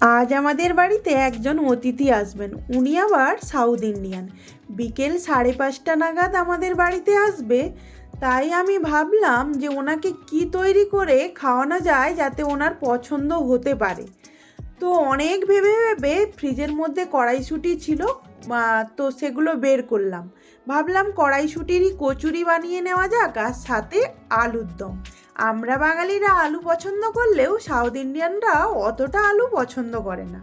আজ আমাদের বাড়িতে একজন অতিথি আসবেন। উনি আবার সাউথ ইন্ডিয়ান বিকেল সাড়ে পাঁচটা নাগাদ আমাদের বাড়িতে আসবে। তাই আমি ভাবলাম যে ওনাকে কি তৈরি করে খাওয়ানো যায় যাতে ওনার পছন্দ হতে পারে। তো অনেক ভেবে ভেবে ফ্রিজের মধ্যে কড়াইশুঁটি ছিল তো সেগুলো বের করলাম। ভাবলাম কড়াইশুঁটিরই কচুরি বানিয়ে নেওয়া যাক আর সাথে আলুর দম। আমরা বাঙালিরা আলু পছন্দ করলেও সাউথ ইন্ডিয়ানরা অতটা আলু পছন্দ করে না।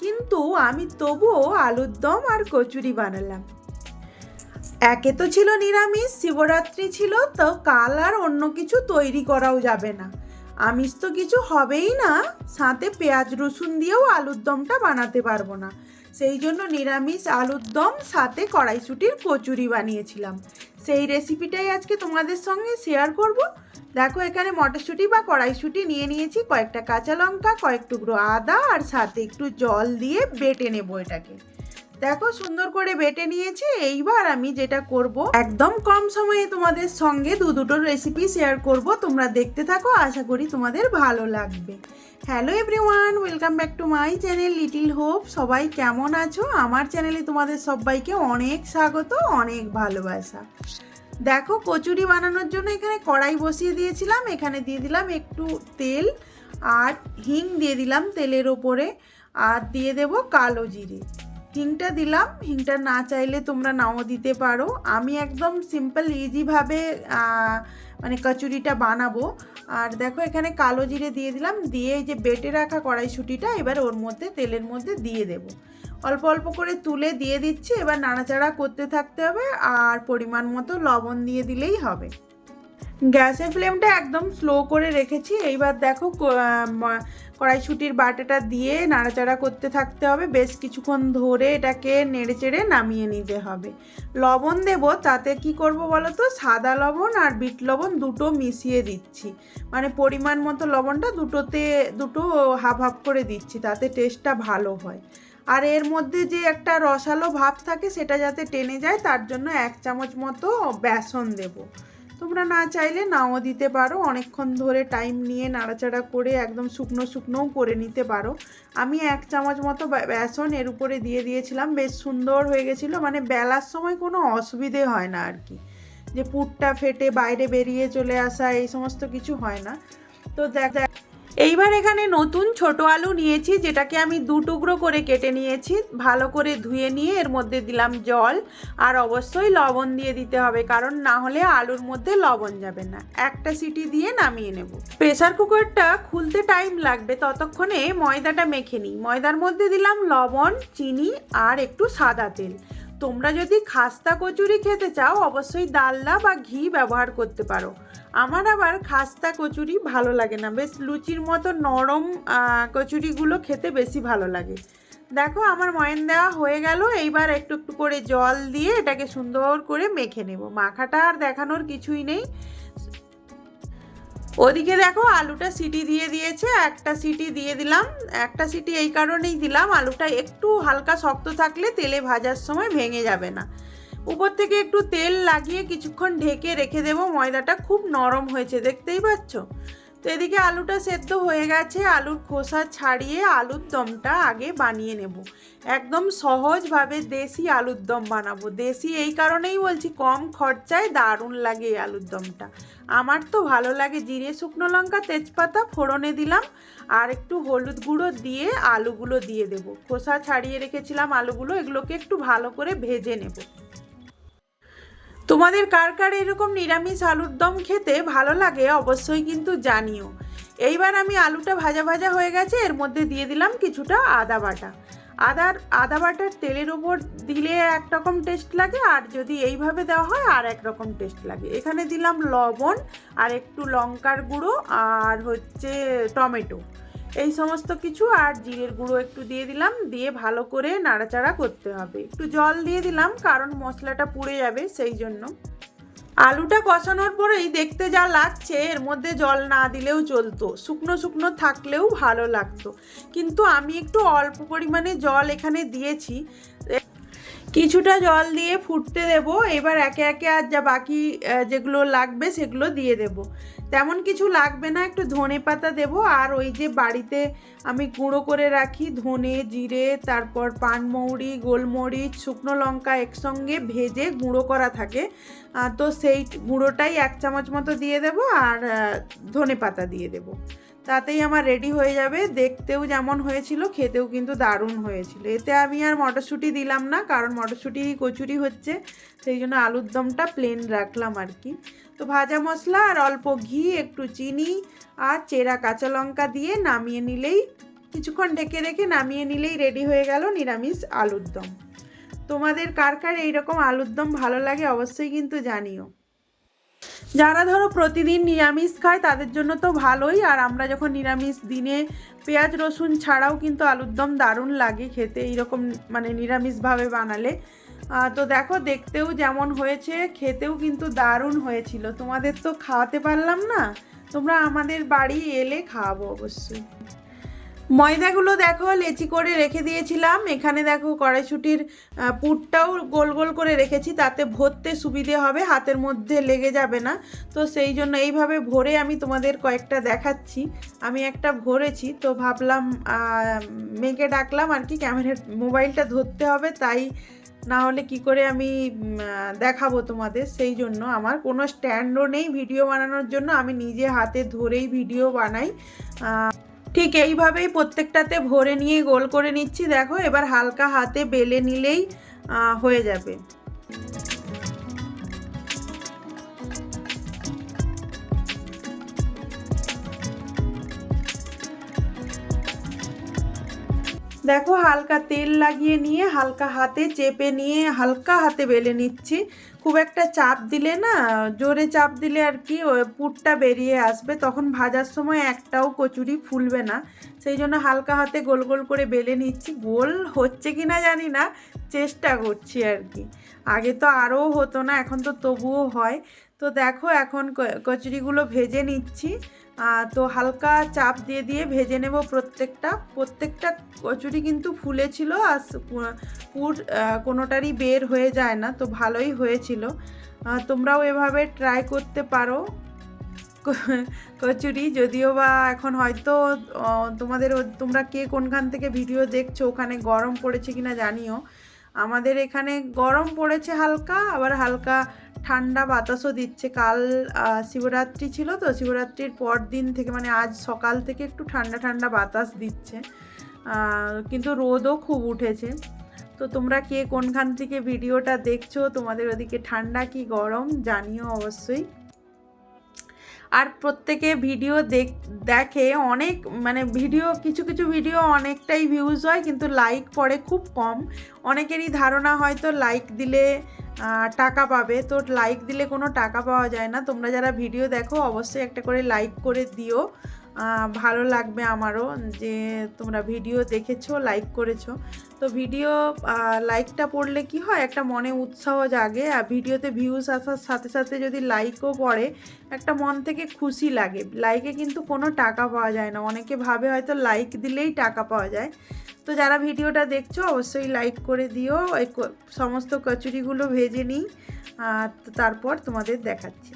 কিন্তু আমি তবুও আলুর দম আর কচুরি বানালাম। একে তো ছিল নিরামিষ, শিবরাত্রি ছিল, তো কাল আর অন্য কিছু তৈরি করাও যাবে না। আমিষ তো কিছু হবেই না, সাথে পেঁয়াজ রসুন দিয়েও আলুর দমটা বানাতে পারব না। সেই জন্য নিরামিষ আলুর দম, সাথে কড়াইশুটির কচুরি বানিয়েছিলাম। সেই রেসিপিটাই আজকে তোমাদের সঙ্গে শেয়ার করব। দেখো, এখানে মটরশুঁটি বা কড়াইশুঁটি নিয়ে নিয়েছি। কয়েকটা কাঁচা লঙ্কা, কয়েক টুকরো আদা আর সাথে একটু জল দিয়ে বেটে নেব এটাকে। দেখো সুন্দর করে বেটে নিয়েছি, এইবার আমি যেটা করব, একদম কম সময়ে তোমাদের সঙ্গে দু দুটো রেসিপি শেয়ার করব, তোমরা দেখতে থাকো, আশা করি তোমাদের ভালো লাগবে। Hello everyone welcome back to my channel little hope সবাই কেমন আছো? আমার চ্যানেলে তোমাদের সবাইকে অনেক স্বাগত, অনেক ভালোবাসা। দেখো, কচুরি বানানোর জন্য এখানে কড়াই বসিয়ে দিয়েছিলাম, এখানে দিয়ে দিলাম একটু তেল, আর হিং দিয়ে দিলাম তেলের ওপরে, আর দিয়ে দেব কালো জিরে। হিংটা দিলাম। হিংটা না চাইলে তোমরা নাও দিতে পারো। আমি একদম সিম্পল ইজিভাবে মানে কচুরিটা বানাবো। আর দেখো এখানে কালো জিরে দিয়ে দিলাম। দিয়ে যে বেটে রাখা কড়াইশুঁটিটা এবার ওর মধ্যে তেলের মধ্যে দিয়ে দেবো। অল্প অল্প করে তুলে দিয়ে দিচ্ছি। এবার নাড়াচাড়া করতে থাকতে হবে। আর পরিমাণ মতো লবণ দিয়ে দিলেই হবে। গ্যাসের ফ্লেমটা একদম স্লো করে রেখেছি। এইবার দেখো কড়াইশুঁটির বাটাটা দিয়ে নাড়াচাড়া করতে থাকতে হবে। বেশ কিছুক্ষণ ধরে এটাকে নেড়ে চেড়ে নামিয়ে নিতে হবে। লবণ দেব, তাতে কি করব বলো তো? সাদা লবণ আর বিট লবণ দুটো মিশিয়ে দিচ্ছি। মানে পরিমাণ মতো লবণটা দুটোতে, দুটো হাফ হাফ করে দিচ্ছি, তাতে টেস্টটা ভালো হয়। আর এর মধ্যে যে একটা রসালো ভাব থাকে, সেটা যাতে টেনে যায়, তার জন্য এক চামচ মতো বেসন দেবো। তোমরা না চাইলে নাও দিতে পারো। অনেকক্ষণ ধরে টাইম নিয়ে নাড়াচাড়া করে একদম শুকনো শুকনোও করে নিতে পারো। আমি এক চামচ মতো বেসন এর উপরে দিয়ে দিয়েছিলাম। বেশ সুন্দর হয়ে গেছিল। মানে বেলার সময় কোনো অসুবিধে হয় না আর কি। যে পুটটা ফেটে বাইরে বেরিয়ে চলে আসা এই সমস্ত কিছু হয় না। তো দেখ এইবার এখানে নতুন ছোট আলু নিয়েছি, যেটাকে আমি দু টুকরো করে কেটে নিয়েছি। ভালো করে ধুয়ে নিয়ে এর মধ্যে দিলাম জল আর অবশ্যই লবণ দিয়ে দিতে হবে, কারণ না হলে আলুর মধ্যে লবণ যাবে না। একটা সিটি দিয়ে নামিয়ে নেব। প্রেসার কুকারটা খুলতে টাইম লাগবে, ততক্ষণে ময়দাটা মেখে নিই। ময়দার মধ্যে দিলাম লবণ, চিনি আর একটু সাদা তেল। তোমরা যদি খাস্তা কচুরি খেতে চাও, অবশ্যই ডালনা বা ঘি ব্যবহার করতে পারো। আমার আবার খাস্তা কচুরি ভালো লাগে না। বেশ লুচির মতো নরম কচুরিগুলো খেতে বেশি ভালো লাগে। দেখো, আমার ময়ন দেওয়া হয়ে গেল। এইবার একটু একটু করে জল দিয়ে এটাকে সুন্দর করে মেখে নেব। মাখাটা আর দেখানোর কিছুই নেই। ওদিকে দেখো আলুটা সিটি দিয়ে দিয়েছে, একটা সিটি দিয়ে দিলাম, একটা সিটি এই কারণেই দিলাম, আলুটা একটু হালকা শক্ত থাকলে তেলে ভাজার সময় ভেঙে যাবে না। উপর থেকে একটু তেল লাগিয়ে কিছুক্ষণ ঢেকে রেখে দেবো, ময়দাটা খুব নরম হয়েছে, দেখতেই পাচ্ছ? তো এদিকে আলুটা সেদ্ধ হয়ে গেছে, আলুর খোসা ছাড়িয়ে আলুর দমটা আগে বানিয়ে নেব। একদম সহজভাবে দেশি আলুর দম বানাবো। দেশি এই কারণেই বলছি কম খরচায় দারুণ লাগে এই আলুর দমটা। আমার তো ভালো লাগে, জিরে, শুকনো লঙ্কা, তেজপাতা, ফোড়নে দিলাম, আর একটু হলুদ গুঁড়ো দিয়ে আলুগুলো দিয়ে দেবো। খোসা ছাড়িয়ে রেখেছিলাম আলুগুলো, এগুলোকে একটু ভালো করে ভেজে নেব। তোমাদের কার কার এরকম নিরামিষ আলুর দম খেতে ভালো লাগে অবশ্যই কিন্তু জানিও। এইবার আমি আলুটা ভাজা ভাজা হয়ে গেছে, এর মধ্যে দিয়ে দিলাম কিছুটা আদা বাটা। আদার, আদা বাটার তেলের ওপর দিলে একরকম টেস্ট লাগে, আর যদি এইভাবে দেওয়া হয় আর একরকম টেস্ট লাগে। এখানে দিলাম লবণ আর একটু লঙ্কার গুঁড়ো আর হচ্ছে টমেটো। এই সমস্ত কিছু আর জিরের গুঁড়ো একটু দিয়ে দিলাম, দিয়ে ভালো করে নাড়াচাড়া করতে হবে। একটু জল দিয়ে দিলাম, কারণ মশলাটা পুড়ে যাবে সেই জন্য। আলুটা কষানোর পরেই দেখতে যা লাগছে, এর মধ্যে জল না দিলেও চলতো। শুকনো শুকনো থাকলেও ভালো লাগতো। কিন্তু আমি একটু অল্প পরিমাণে জল এখানে দিয়েছি কিছুটা জল দিয়ে ফুটতে দেব, এবার একে একে আর যা বাকি যেগুলো লাগবে সেগুলো দিয়ে দেব। তেমন কিছু লাগবে না, একটু ধনে পাতা দেবো, আর ওই যে বাড়িতে আমি গুঁড়ো করে রাখি ধনে, জিরে, তারপর পানমৌরি গোলমরিচ, শুকনো লঙ্কা একসঙ্গে ভেজে গুঁড়ো করা থাকে। তো সেই গুঁড়োটাই এক চামচ মতো দিয়ে দেবো, আর ধনে পাতা দিয়ে দেবো। তাতেই আমার রেডি হয়ে যাবে। দেখতেও যেমন হয়েছিল, খেতেও কিন্তু দারুণ হয়েছিল। এতে আমি আর মটরশুঁটি দিলাম না, কারণ মটরশুঁটি কচুরি হচ্ছে, সেই জন্য আলুর দমটা প্লেন রাখলাম আর কি। তো ভাজা মশলা আর অল্প ঘি, একটু চিনি আর চেরা কাঁচা লঙ্কা দিয়ে নামিয়ে নিলেই, কিছুক্ষণ ঢেকে রেখে নামিয়ে নিলেই রেডি হয়ে গেল নিরামিষ আলুর দম। তোমাদের কার কার এইরকম আলুর দম ভালো লাগে অবশ্যই কিন্তু জানিও। যারা ধরো প্রতিদিন নিরামিষ খায়, তাদের জন্য তো ভালোই। আর আমরা যখন নিরামিষ দিনে পেঁয়াজ, রসুন ছাড়াও কিন্তু আলুর দম দারুণ লাগে খেতে, এইরকম মানে নিরামিষভাবে বানালে। তো দেখো, দেখতেও যেমন হয়েছে, খেতেও কিন্তু দারুণ হয়েছিল। তোমাদের তো খাওয়াতে পারলাম না। তোমরা আমাদের বাড়ি এলে খাওয়াবো অবশ্যই। ময়দাগুলো দেখো, লেচি করে রেখে দিয়েছিলাম। এখানে দেখো কড়াইশুটির পুরটাও গোল গোল করে রেখেছি, তাতে ভরতে সুবিধে হবে, হাতের মধ্যে লেগে যাবে না। তো সেই জন্য এইভাবে ভরে আমি তোমাদের কয়েকটা দেখাচ্ছি। আমি একটা ভরেছি, তো ভাবলাম মেয়েকে ডাকলাম আর কি, ক্যামেরার মোবাইলটা ধরতে হবে, তাই না হলে কি করে আমি দেখাবো তোমাদের। সেই জন্য আমার কোনো স্ট্যান্ডও নেই ভিডিও বানানোর জন্য, আমি নিজে হাতে ধরেই ভিডিও বানাই। ঠিক এইভাবেই প্রত্যেকটাতে ভরে নিয়ে গোল করে নিচ্ছি। দেখো, এবার হালকা হাতে বেলে নিলেই হয়ে যাবে। দেখো, হালকা তেল লাগিয়ে নিয়ে হালকা হাতে চেপে নিয়ে হালকা হাতে বেলে নিচ্ছি। খুব একটা চাপ দিলে না, জোরে চাপ দিলে আর কি পুরটা বেরিয়ে আসবে। তখন ভাজার সময় একটাও কচুরি ফুলবে না। সেই জন্য হালকা হাতে গোল গোল করে বেলে নিচ্ছি। গোল হচ্ছে কি না জানি না, চেষ্টা করছি আর কি। আগে তো আরও হতো না, এখন তো তবুও হয়। তো দেখো এখন কচুরিগুলো ভেজে নিচ্ছি। তো হালকা চাপ দিয়ে দিয়ে ভেজে নেব প্রত্যেকটা। প্রত্যেকটা কচুরি কিন্তু ফুলেছিল আর পুর কোনোটারই বের হয়ে যায় না, তো ভালোই হয়েছিল। তোমরাও এভাবে ট্রাই করতে পারো। কচুরি যদিও বা এখন হয়তো তোমাদের তোমরা কে কোনখান থেকে ভিডিও দেখছ, ওখানে গরম পড়েছে কিনা জানিও। আমাদের এখানে গরম পড়েছে হালকা, আবার হালকা ঠান্ডা বাতাসও দিচ্ছে। কাল শিবরাত্রি ছিল তো, শিবরাত্রির পর দিন থেকে মানে আজ সকাল থেকে একটু ঠান্ডা ঠান্ডা বাতাস দিচ্ছে। কিন্তু রোদও খুব উঠেছে। তো তোমরা কে কোনখান থেকে ভিডিওটা দেখছ? তোমাদের ওদিকে ঠান্ডা কি গরম? জানিও অবশ্যই। আর প্রত্যেকে ভিডিও দেখ, দেখে অনেক মানে ভিডিও, কিছু কিছু ভিডিও অনেকটাই ভিউজ হয়, কিন্তু লাইক পড়ে খুব কম। অনেকেরই ধারণা হয়তো লাইক দিলে টাকা পাবে। তো লাইক দিলে কোনো টাকা পাওয়া যায় না। তোমরা যারা ভিডিও দেখো, অবশ্যই একটা করে লাইক করে দিও। ভালো লাগবে আমারও যে তোমরা ভিডিও দেখেছ লাইক করেছ। তো ভিডিও লাইকটা পড়লে কি হয়, একটা মনে উৎসাহ জাগে আর ভিডিওতে ভিউজ আসার সাথে সাথে যদি লাইকও পড়ে, একটা মন থেকে খুশি লাগে। লাইকে কিন্তু কোনো টাকা পাওয়া যায় না। অনেকে ভাবে হয়তো লাইক দিলেই টাকা পাওয়া যায়। তো যারা ভিডিওটা দেখছ, অবশ্যই লাইক করে দিও। সমস্ত কচুরিগুলো ভেজে নিই। তারপর তোমাদের দেখাচ্ছি।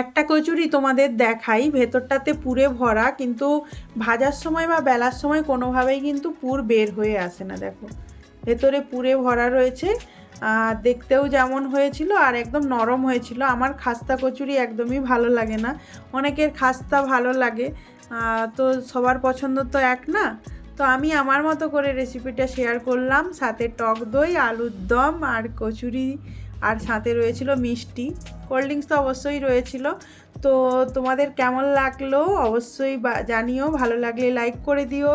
একটা কচুরি তোমাদের দেখাই, ভেতরটাতে পুরে ভরা, কিন্তু ভাজার সময় বা বেলার সময় কোনোভাবেই কিন্তু পুর বের হয়ে আসে না, দেখো। ভেতরে পুরে ভরা রয়েছে দেখতেও যেমন হয়েছিল আর একদম নরম হয়েছিল। আমার খাস্তা কচুরি একদমই ভালো লাগে না। অনেকের খাস্তা ভালো লাগে তো সবার পছন্দ তো এক না। তো আমি আমার মতো করে রেসিপিটা শেয়ার করলাম। সাথে টক দই, আলুর দম আর কচুরি আর সাথে রয়েছিল মিষ্টি। কোল্ড ড্রিঙ্কস তো অবশ্যই রয়েছিল। তো তোমাদের কেমন লাগল অবশ্যই জানিও। ভালো লাগলে লাইক করে দিও।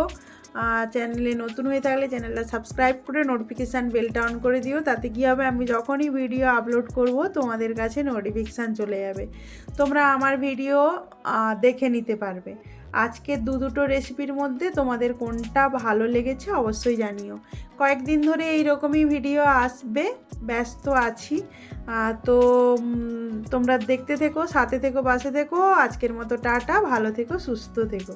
চ্যানেলে নতুন হয়ে থাকলে চ্যানেলটা সাবস্ক্রাইব করে নোটিফিকেশান বেলটা অন করে দিও। তাতে কী হবে আমি যখনই ভিডিও আপলোড করব, তোমাদের কাছে নোটিফিকেশান চলে যাবে। তোমরা আমার ভিডিও দেখে নিতে পারবে। আজকের দু দুটো রেসিপির মধ্যে তোমাদের কোনটা ভালো লেগেছে অবশ্যই জানিও। কয়েকদিন ধরে এইরকমই ভিডিও আসবে, ব্যস্ত আছি। তো তোমরা দেখতে থেকো, সাথে থেকো বাসে থেকো। আজকের মতো টাটা, ভালো থেকো, সুস্থ থেকো।